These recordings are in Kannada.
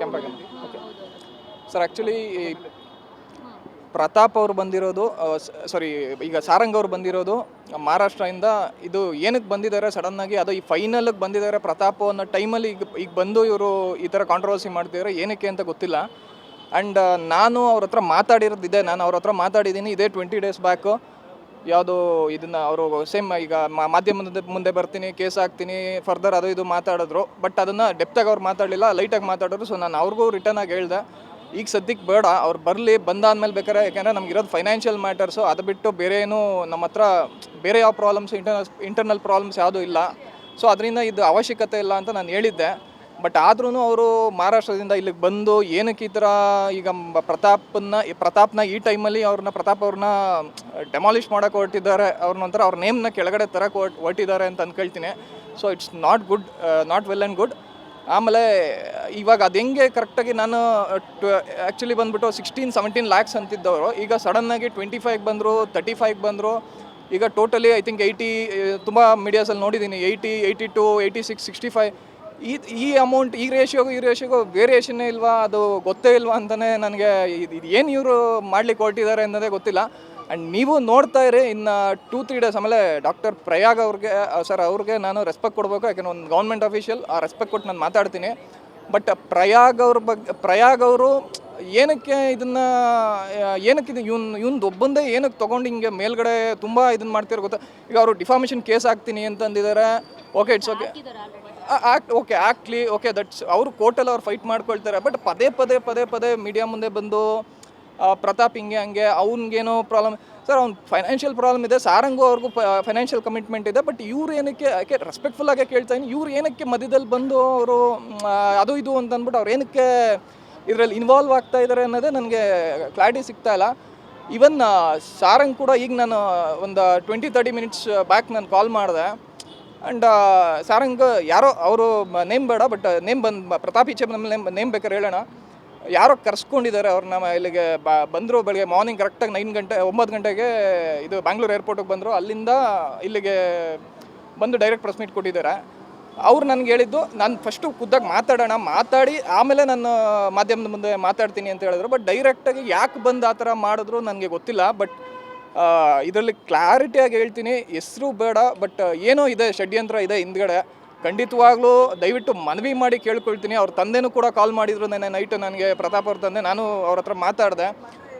ಕೆಂಪಾಗ ಓಕೆ ಸರ್ ಆ್ಯಕ್ಚುಲಿ ಪ್ರತಾಪ್ ಅವರು ಬಂದಿರೋದು ಸಾರಿ ಈಗ ಸಾರಂಗ್ ಅವರು ಬಂದಿರೋದು, ಮಹಾರಾಷ್ಟ್ರದಿಂದ ಇದು ಏನಕ್ಕೆ ಬಂದಿದ್ದಾರೆ ಸಡನ್ನಾಗಿ ಅದು ಈ ಫೈನಲ್ಗೆ ಬಂದಿದ್ದಾರೆ ಪ್ರತಾಪ್ ಅನ್ನೋ ಟೈಮಲ್ಲಿ ಈಗ ಈಗ ಬಂದು ಇವರು ಈ ಥರ ಕಾಂಟ್ರವರ್ಸಿ ಮಾಡ್ತಿದ್ದಾರೆ ಏನಕ್ಕೆ ಅಂತ ಗೊತ್ತಿಲ್ಲ. ಆ್ಯಂಡ್ ನಾನು ಅವ್ರ ಹತ್ರ ಮಾತಾಡಿರೋದಿದೆ ನಾನು ಅವ್ರ ಹತ್ರ ಮಾತಾಡಿದ್ದೀನಿ, ಇದೇ ಟ್ವೆಂಟಿ ಡೇಸ್ ಬ್ಯಾಕು ಯಾವುದು ಇದನ್ನ ಅವರು ಸೇಮ್ ಈಗ ಮಾ- ಮಾಧ್ಯಮದ ಮುಂದೆ ಬರ್ತೀನಿ ಕೇಸ್ ಹಾಕ್ತೀನಿ ಫರ್ದರ್ ಅದು ಇದು ಮಾತಾಡಿದ್ರು. ಬಟ್ ಅದನ್ನು ಡೆಪ್ತಾಗಿ ಅವ್ರು ಮಾತಾಡಲಿಲ್ಲ ಲೈಟಾಗಿ ಮಾತಾಡಿದ್ರು. ಸೊ ನಾನು ಅವ್ರಿಗೂ ರಿಟರ್ನ್ ಆಗಿ ಹೇಳ್ದೆ, ಈಗ ಸದ್ಯಕ್ಕೆ ಬೇಡ, ಅವ್ರು ಬರಲಿ, ಬಂದಾದ್ಮೇಲೆ ಬೇಕಾದ್ರೆ, ಯಾಕೆಂದರೆ ನಮ್ಗೆ ಇರೋದು ಫೈನಾನ್ಷಿಯಲ್ ಮ್ಯಾಟರ್ಸು ಅದು ಬಿಟ್ಟು ಬೇರೆ ಏನು ನಮ್ಮ ಹತ್ರ ಬೇರೆ ಯಾವ ಪ್ರಾಬ್ಲಮ್ಸ್ ಇಂಟರ್ನಲ್ ಇಂಟರ್ನಲ್ ಪ್ರಾಬ್ಲಮ್ಸ್ ಯಾವುದೂ ಇಲ್ಲ. ಸೊ ಅದರಿಂದ ಇದು ಅವಶ್ಯಕತೆ ಇಲ್ಲ ಅಂತ ನಾನು ಹೇಳಿದ್ದೆ. ಬಟ್ ಆದ್ರೂ ಅವರು ಮಹಾರಾಷ್ಟ್ರದಿಂದ ಇಲ್ಲಿಗೆ ಬಂದು ಏನಕ್ಕೆ ಈ ಥರ ಈಗ ಪ್ರತಾಪನ್ನ ಪ್ರತಾಪ್ನ ಈ ಟೈಮಲ್ಲಿ ಅವ್ರನ್ನ, ಪ್ರತಾಪ್ ಅವ್ರನ್ನ ಡೆಮಾಲಿಷ್ ಮಾಡೋಕೆ ಹೊರಟಿದ್ದಾರೆ. ಅವ್ರನ್ನ ಒಂಥರ ಅವ್ರ ನೇಮ್ನ ಕೆಳಗಡೆ ತರಕ್ಕೆ ಹೊರ್ಟ್ ಹೊರಟಿದ್ದಾರೆ ಅಂತ ಅಂದ್ಕೊಳ್ತೀನಿ so it's not good not well and good ಆಮೇಲೆ ಇವಾಗ ಅದು ಹೆಂಗೆ ಕರೆಕ್ಟಾಗಿ ನಾನು ಆ್ಯಕ್ಚುಲಿ ಬಂದುಬಿಟ್ಟು ಸಿಕ್ಸ್ಟೀನ್ ಸೆವೆಂಟೀನ್ ಲ್ಯಾಕ್ಸ್ ಅಂತಿದ್ದವರು. ಈಗ ಸಡನ್ನಾಗಿ ಟ್ವೆಂಟಿ ಫೈವ್ಗೆ ಬಂದರು ತರ್ಟಿ ಫೈವ್ಗೆ ಬಂದರು. ಈಗ ಟೋಟಲಿ ಐ ಥಿಂಕ್ ಏಯ್ಟಿ ತುಂಬ ಮೀಡಿಯಾಸಲ್ಲಿ ನೋಡಿದ್ದೀನಿ eighty eighty two eighty six sixty five ಈ ಈ ಅಮೌಂಟ್ ಈ ರೇಷಿಯೋಗೂ ಈ ರೇಷಿಯೋಗೂ ವೇರಿಯೇಷನ್ ಇಲ್ವಾ, ಅದು ಗೊತ್ತೇ ಇಲ್ವಾ ಅಂತಲೇ ನನಗೆ ಇದು ಇದು ಏನು ಇವರು ಮಾಡ್ಲಿಕ್ಕೆ ಹೊರಟಿದ್ದಾರೆ ಅನ್ನೋದೇ ಗೊತ್ತಿಲ್ಲ. ಆ್ಯಂಡ್ ನೀವು ನೋಡ್ತಾ ಇರಿ, ಇನ್ನು ಟೂ ತ್ರೀ ಡೇಸ್ ಆಮೇಲೆ ಡಾಕ್ಟರ್ ಪ್ರಯಾಗ್ ಅವ್ರಿಗೆ ಸರ್ ಅವ್ರಿಗೆ ನಾನು ರೆಸ್ಪೆಕ್ಟ್ ಕೊಡಬೇಕು, ಯಾಕೆಂದ್ರೆ ಒಂದು ಗೌರ್ಮೆಂಟ್ ಆಫೀಷಿಯಲ್ ಆ ರೆಸ್ಪೆಕ್ಟ್ ಕೊಟ್ಟು ನಾನು ಮಾತಾಡ್ತೀನಿ. ಬಟ್ ಪ್ರಯಾಗ್ ಅವ್ರ ಬಗ್ಗೆ ಪ್ರಯಾಗ್ ಅವರು ಏನಕ್ಕೆ ಇದನ್ನ ಏನಕ್ಕೆ ಇದು ಇವನ್ ಇವನ್ದು ಒಬ್ಬಂದೇ ಏನಕ್ಕೆ ತಗೊಂಡು ಹಿಂಗೆ ಮೇಲ್ಗಡೆ ತುಂಬ ಇದನ್ನ ಮಾಡ್ತಿರೋ ಗೊತ್ತಾ? ಈಗ ಅವರು ಡಿಫಾಮೇಷನ್ ಕೇಸ್ ಹಾಕ್ತೀನಿ ಅಂತಂದಿದ್ದಾರೆ okay it's okay act okay actually okay that's ಅವರು ಕೋರ್ಟಲ್ಲಿ ಅವ್ರು ಫೈಟ್ ಮಾಡ್ಕೊಳ್ತಾರೆ. ಬಟ್ ಪದೇ ಪದೇ ಪದೇ ಪದೇ ಮೀಡಿಯಾ ಮುಂದೆ ಬಂದು ಪ್ರತಾಪ್ ಹಿಂಗೆ ಹಂಗೆ ಅವ್ನಿಗೇನೋ ಪ್ರಾಬ್ಲಮ್ ಸರ್ ಅವ್ನು ಫೈನಾನ್ಷಿಯಲ್ ಪ್ರಾಬ್ಲಮ್ ಇದೆ. ಸಾರಂಗು ಅವ್ರಿಗೂ ಫೈನಾನ್ಷಿಯಲ್ ಕಮಿಟ್ಮೆಂಟ್ ಇದೆ. ಬಟ್ ಇವ್ರು ಏನಕ್ಕೆ ಯಾಕೆ ರೆಸ್ಪೆಕ್ಟ್ಫುಲ್ ಆಗಿ ಕೇಳ್ತಾ ಇದ್ದೀನಿ. ಇವ್ರು ಏನಕ್ಕೆ ಮಧ್ಯದಲ್ಲಿ ಬಂದು ಅವರು ಅದು ಇದು ಅಂತ ಅಂದ್ಬಿಟ್ಟು ಅವ್ರು ಏನಕ್ಕೆ ಇದರಲ್ಲಿ ಇನ್ವಾಲ್ವ್ ಆಗ್ತಾ ಇದ್ದಾರೆ ಅನ್ನೋದೇ ನನಗೆ ಕ್ಲಾರಿಟಿ ಸಿಗ್ತಾ ಇಲ್ಲ. ಇವನ್ ಸಾರಂಗ್ ಕೂಡ ಈಗ ನಾನು ಒಂದು ಟ್ವೆಂಟಿ ತರ್ಟಿ ಮಿನಿಟ್ಸ್ ಬ್ಯಾಕ್ ನಾನು ಕಾಲ್ ಮಾಡಿದೆ. ಆ್ಯಂಡ್ ಸಾರಂಗ್ ಯಾರೋ ಅವರು ನೇಮ್ ಬೇಡ ಬಟ್ ನೇಮ್ ಬಂದು, ಪ್ರತಾಪ್ ಈಚೆ ನಮ್ಮ ನೇಮ್ ನೇಮ್ ಬೇಕಾದ್ರೆ ಹೇಳೋಣ. ಯಾರೋ ಕರ್ಸ್ಕೊಂಡಿದ್ದಾರೆ ಅವ್ರನ್ನ ಇಲ್ಲಿಗೆ ಬ ಬಂದರು ಬೆಳಗ್ಗೆ ಮಾರ್ನಿಂಗ್ ಕರೆಕ್ಟಾಗಿ ನೈನ್ ಗಂಟೆ, ಒಂಬತ್ತು ಗಂಟೆಗೆ ಇದು ಬ್ಯಾಂಗ್ಳೂರು ಏರ್ಪೋರ್ಟಿಗೆ ಬಂದರು. ಅಲ್ಲಿಂದ ಇಲ್ಲಿಗೆ ಬಂದು ಡೈರೆಕ್ಟ್ ಪ್ರೆಸ್ ಮೀಟ್ ಕೊಟ್ಟಿದ್ದಾರೆ. ಅವ್ರು ನನಗೆ ಹೇಳಿದ್ದು, ನಾನು ಫಸ್ಟು ಖುದ್ದಾಗಿ ಮಾತಾಡೋಣ, ಮಾತಾಡಿ, ಆಮೇಲೆ ನಾನು ಮಾಧ್ಯಮದ ಮುಂದೆ ಮಾತಾಡ್ತೀನಿ ಅಂತ ಹೇಳಿದ್ರು. ಬಟ್ ಡೈರೆಕ್ಟಾಗಿ ಯಾಕೆ ಬಂದು ಆ ಥರ ಮಾಡಿದ್ರು ನನಗೆ ಗೊತ್ತಿಲ್ಲ. ಬಟ್ ಇದರಲ್ಲಿ ಕ್ಲಾರಿಟಿಯಾಗಿ ಹೇಳ್ತೀನಿ. ಹೆಸರು ಬೇಡ ಬಟ್ ಏನೋ ಇದೆ, ಷಡ್ಯಂತ್ರ ಇದೆ ಹಿಂದ್ಗಡೆ. ಖಂಡಿತವಾಗ್ಲೂ ದಯವಿಟ್ಟು ಮನವಿ ಮಾಡಿ ಕೇಳ್ಕೊಳ್ತೀನಿ. ಅವ್ರ ತಂದೆನೂ ಕೂಡ ಕಾಲ್ ಮಾಡಿದ್ರು ನೆನ್ನೆ ನೈಟು ನನಗೆ, ಪ್ರತಾಪ್ ಅವ್ರ ತಂದೆ. ನಾನು ಅವ್ರ ಹತ್ರ ಮಾತಾಡಿದೆ.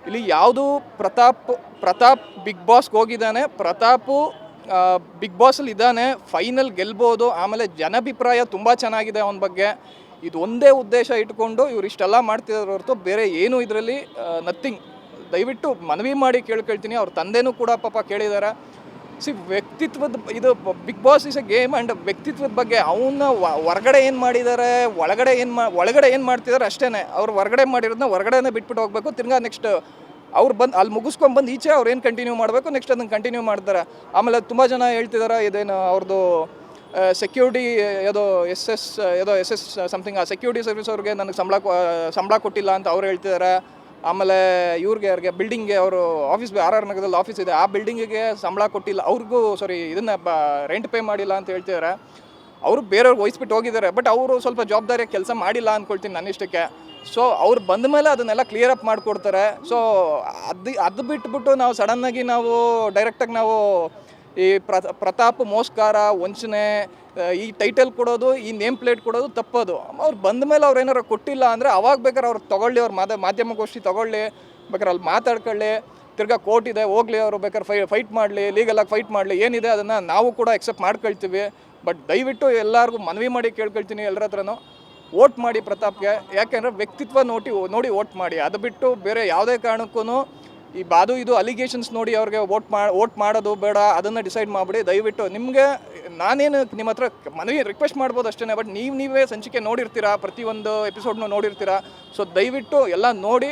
ಇಲ್ಲಿ ಯಾವುದು ಪ್ರತಾಪ್ ಪ್ರತಾಪ್ ಬಿಗ್ ಬಾಸ್ಗೆ ಹೋಗಿದ್ದಾನೆ. ಪ್ರತಾಪು ಬಿಗ್ ಬಾಸಲ್ಲಿ ಇದ್ದಾನೆ ಫೈನಲ್ ಗೆಲ್ಬೋದು, ಆಮೇಲೆ ಜನಾಭಿಪ್ರಾಯ ತುಂಬ ಚೆನ್ನಾಗಿದೆ ಅವನ ಬಗ್ಗೆ. ಇದು ಒಂದೇ ಉದ್ದೇಶ ಇಟ್ಕೊಂಡು ಇವ್ರು ಇಷ್ಟೆಲ್ಲ ಮಾಡ್ತಿದ್ದಾರೆ ಹೊರತು ಬೇರೆ ಏನು ಇದರಲ್ಲಿ ನಥಿಂಗ್ ದಯವಿಟ್ಟು ಮನವಿ ಮಾಡಿ ಕೇಳ್ಕೊಳ್ತೀನಿ, ಅವ್ರ ತಂದೆನೂ ಕೂಡ ಪಾಪ ಕೇಳಿದ್ದಾರೆ ಸಿ ವ್ಯಕ್ತಿತ್ವದ ಇದು Bigg Boss is a game and ವ್ಯಕ್ತಿತ್ವದ ಬಗ್ಗೆ ಅವನ್ನ ಹೊರಗಡೆ ಏನು ಮಾಡಿದ್ದಾರೆ ಒಳಗಡೆ ಏನು ಮಾ, ಒಳಗಡೆ ಏನು ಮಾಡ್ತಿದ್ದಾರೆ ಅಷ್ಟೇ ಅವ್ರು ಹೊರಗಡೆ ಮಾಡಿರೋದನ್ನ ಹೊರಗಡೆನೇ ಬಿಟ್ಬಿಟ್ಟು ಹೋಗಬೇಕು, ತಿರ್ಗಾ ನೆಕ್ಸ್ಟ್ ಅವ್ರು ಬಂದು ಅಲ್ಲಿ ಮುಗಿಸ್ಕೊಂಡು ಬಂದು ಈಚೆ ಅವ್ರು ಏನು ಕಂಟಿನ್ಯೂ ಮಾಡಬೇಕು? ನೆಕ್ಸ್ಟ್ ಅದನ್ನು ಕಂಟಿನ್ಯೂ ಮಾಡ್ತಾರೆ. ಆಮೇಲೆ ತುಂಬ ಜನ ಹೇಳ್ತಿದ್ದಾರೆ ಇದೇನು ಅವ್ರದ್ದು ಸೆಕ್ಯೂರಿಟಿ ಯಾವುದೋ ಎಸ್ ಎಸ್, ಯಾವುದೋ ಎಸ್ ಎಸ್ ಸಮಥಿಂಗ್ ಆ ಸೆಕ್ಯೂರಿಟಿ ಸರ್ವಿಸ್ ಅವ್ರಿಗೆ ನನಗೆ ಸಂಬಳ ಸಂಬಳ ಕೊಟ್ಟಿಲ್ಲ ಅಂತ ಅವ್ರು ಹೇಳ್ತಿದ್ದಾರೆ ಆಮೇಲೆ ಇವ್ರಿಗೆ, ಅವ್ರಿಗೆ ಬಿಲ್ಡಿಂಗ್ಗೆ ಅವರು ಆಫೀಸ್ ಆರ್ ಆರ್ ನಗರದಲ್ಲಿ ಆಫೀಸ್ ಇದೆ. ಆ ಬಿಲ್ಡಿಂಗಿಗೆ ಸಂಬಳ ಕೊಟ್ಟಿಲ್ಲ. ಅವ್ರಿಗೂ ಸಾರಿ ಇದನ್ನು ರೆಂಟ್ ಪೇ ಮಾಡಿಲ್ಲ ಅಂತ ಹೇಳ್ತಿದ್ದಾರೆ ಅವರು ಬೇರೆಯವ್ರಿಗೆ ವಹಿಸ್ಬಿಟ್ಟು ಹೋಗಿದ್ದಾರೆ. ಬಟ್ ಅವರು ಸ್ವಲ್ಪ ಜವಾಬ್ದಾರಿಯ ಕೆಲಸ ಮಾಡಿಲ್ಲ ಅಂದ್ಕೊಳ್ತೀನಿ ನನ್ನ ಇಷ್ಟಕ್ಕೆ. ಸೊ ಅವ್ರು ಬಂದ ಮೇಲೆ ಅದನ್ನೆಲ್ಲ ಕ್ಲಿಯರ್ ಅಪ್ ಮಾಡಿಕೊಡ್ತಾರೆ. ಸೊ ಅದು ಅದು ಬಿಟ್ಬಿಟ್ಟು ನಾವು ಸಡನ್ನಾಗಿ ನಾವು ಡೈರೆಕ್ಟಾಗಿ ನಾವು ಈ ಪ್ರ- ಪ್ರತಾಪ್, ಮೋಸ್ಕಾರ, ವಂಚನೆ ಈ ಟೈಟಲ್ ಕೊಡೋದು, ಈ ನೇಮ್ ಪ್ಲೇಟ್ ಕೊಡೋದು ತಪ್ಪೋದು. ಅವ್ರು ಬಂದ ಮೇಲೆ ಅವ್ರು ಏನಾರು ಕೊಟ್ಟಿಲ್ಲ ಅಂದರೆ ಅವಾಗ ಬೇಕಾದ್ರೆ ಅವ್ರು ತೊಗೊಳ್ಳಿ, ಅವ್ರ ಮಾಧ್ಯ ಮಾಧ್ಯಮಗೋಷ್ಠಿ ತೊಗೊಳ್ಳಿ, ಬೇಕಾದ್ರೆ ಅಲ್ಲಿ ಮಾತಾಡ್ಕೊಳ್ಳಿ, ತಿರ್ಗಾ ಕೋರ್ಟ್ ಇದೆ, ಹೋಗಲಿ ಅವರು ಬೇಕಾದ್ರೆ ಫೈ ಫೈಟ್ ಮಾಡಲಿ ಲೀಗಲಾಗಿ ಫೈಟ್ ಮಾಡಲಿ, ಏನಿದೆ ಅದನ್ನು ನಾವು ಕೂಡ ಎಕ್ಸೆಪ್ಟ್ ಮಾಡ್ಕೊಳ್ತೀವಿ. ಬಟ್ ದಯವಿಟ್ಟು ಎಲ್ಲರಿಗೂ ಮನವಿ ಮಾಡಿ ಕೇಳ್ಕೊಳ್ತೀನಿ ಎಲ್ಲರ ಹತ್ರನೂ. ವೋಟ್ ಮಾಡಿ ಪ್ರತಾಪ್ಗೆ. ಯಾಕೆಂದರೆ ವ್ಯಕ್ತಿತ್ವ ನೋಡಿ ನೋಡಿ ವೋಟ್ ಮಾಡಿ. ಅದು ಬಿಟ್ಟು ಬೇರೆ ಯಾವುದೇ ಕಾರಣಕ್ಕೂ ಈ ಬಾದು ಇದು ಅಲಿಗೇಷನ್ಸ್ ನೋಡಿ ಅವ್ರಿಗೆ ವೋಟ್ ಮಾ ವೋಟ್ ಮಾಡೋದು ಬೇಡ, ಅದನ್ನು ಡಿಸೈಡ್ ಮಾಡಿಬಿಡಿ. ದಯವಿಟ್ಟು ನಿಮಗೆ ನಾನೇನು ನಿಮ್ಮ ಹತ್ರ ಮನವಿ ರಿಕ್ವೆಸ್ಟ್ ಮಾಡ್ಬೋದು ಅಷ್ಟೇ ಬಟ್ ನೀವು ನೀವೇ ಸಂಚಿಕೆ ನೋಡಿರ್ತೀರಾ? ಪ್ರತಿಯೊಂದು ಎಪಿಸೋಡ್ನು ನೋಡಿರ್ತೀರಾ? ಸೊ ದಯವಿಟ್ಟು ಎಲ್ಲ ನೋಡಿ,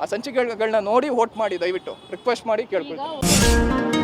ಆ ಸಂಚಿಕೆಗಳನ್ನ ನೋಡಿ ವೋಟ್ ಮಾಡಿ, ದಯವಿಟ್ಟು. ರಿಕ್ವೆಸ್ಟ್ ಮಾಡಿ ಕೇಳ್ಕೊಳ್ತೀನಿ.